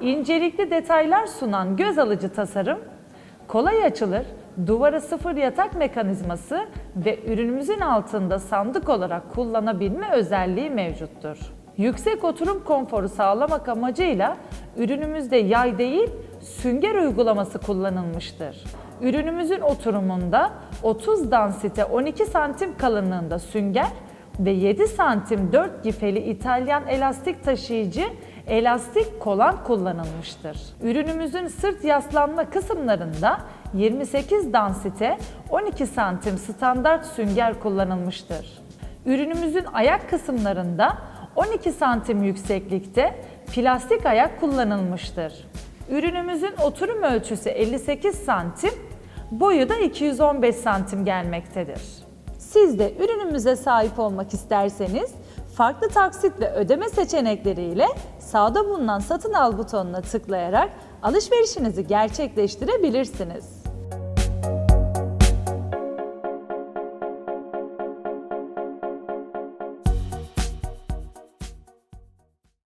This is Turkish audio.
İncelikli detaylar sunan göz alıcı tasarım, kolay açılır, duvara sıfır yatak mekanizması ve ürünümüzün altında sandık olarak kullanabilme özelliği mevcuttur. Yüksek oturum konforu sağlamak amacıyla ürünümüzde yay değil, sünger uygulaması kullanılmıştır. Ürünümüzün oturumunda 30 dansite 12 santim kalınlığında sünger ve 7 santim 4 gifeli İtalyan elastik taşıyıcı elastik kolan kullanılmıştır. Ürünümüzün sırt yaslanma kısımlarında 28 dansite 12 santim standart sünger kullanılmıştır. Ürünümüzün ayak kısımlarında 12 santim yükseklikte plastik ayak kullanılmıştır. Ürünümüzün oturum ölçüsü 58 santim, boyu da 215 santim gelmektedir. Siz de ürünümüze sahip olmak isterseniz farklı taksit ve ödeme seçenekleriyle sağda bulunan satın al butonuna tıklayarak alışverişinizi gerçekleştirebilirsiniz.